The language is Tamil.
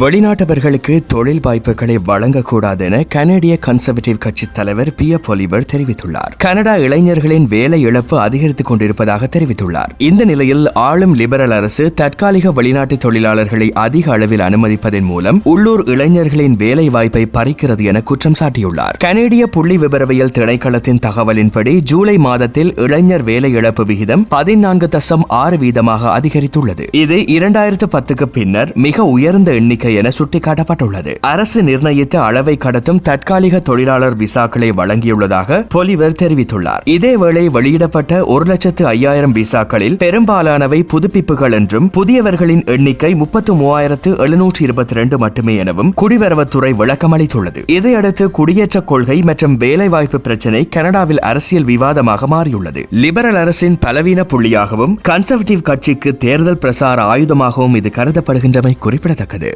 வெளிநாட்டவர்களுக்கு தொழில் வாய்ப்புகளை வழங்கக்கூடாது என கனடிய கன்சர்வேட்டிவ் கட்சி தலைவர் பி எஃப் ஒலிவர் தெரிவித்துள்ளார். கனடா இளைஞர்களின் வேலை இழப்பு அதிகரித்துக் கொண்டிருப்பதாக தெரிவித்துள்ளார். இந்த நிலையில் ஆளும் லிபரல் அரசு தற்காலிக வெளிநாட்டு தொழிலாளர்களை அதிக அளவில் அனுமதிப்பதன் மூலம் உள்ளூர் இளைஞர்களின் வேலை வாய்ப்பை பறிக்கிறது என குற்றம் சாட்டியுள்ளார். கனேடிய புள்ளி விபரவியல் திணைக்களத்தின் தகவலின்படி ஜூலை மாதத்தில் இளைஞர் வேலை இழப்பு விகிதம் பதினான்கு தசம் ஆறு வீதமாக அதிகரித்துள்ளது. இது இரண்டாயிரத்து பத்துக்கு பின்னர் மிக உயர்ந்த எண்ணிக்கை என சுட்டிக்காட்டப்பட்டுள்ளது. அரசு நிர்ணயித்த அளவை கடத்தும் தற்காலிக தொழிலாளர் விசாக்களை வழங்கியுள்ளதாக பொலிவர் தெரிவித்துள்ளார். இதேவேளை வெளியிடப்பட்ட ஒரு லட்சத்து ஐயாயிரம் விசாக்களில் பெரும்பாலானவை புதுப்பிப்புகள் என்றும் புதியவர்களின் எண்ணிக்கை முப்பத்து மூவாயிரத்து எழுநூற்றி இருபத்தி ரெண்டு மட்டுமே எனவும் குடிவரவுத்துறை விளக்கமளித்துள்ளது. இதையடுத்து குடியேற்ற கொள்கை மற்றும் வேலைவாய்ப்பு பிரச்சினை கனடாவில் அரசியல் விவாதமாக மாறியுள்ளது. லிபரல் அரசின் பலவீன புள்ளியாகவும் கன்சர்வேட்டிவ் கட்சிக்கு தேர்தல் பிரசார ஆயுதமாகவும் இது கருதப்படுகின்றமை குறிப்பிடத்தக்கது.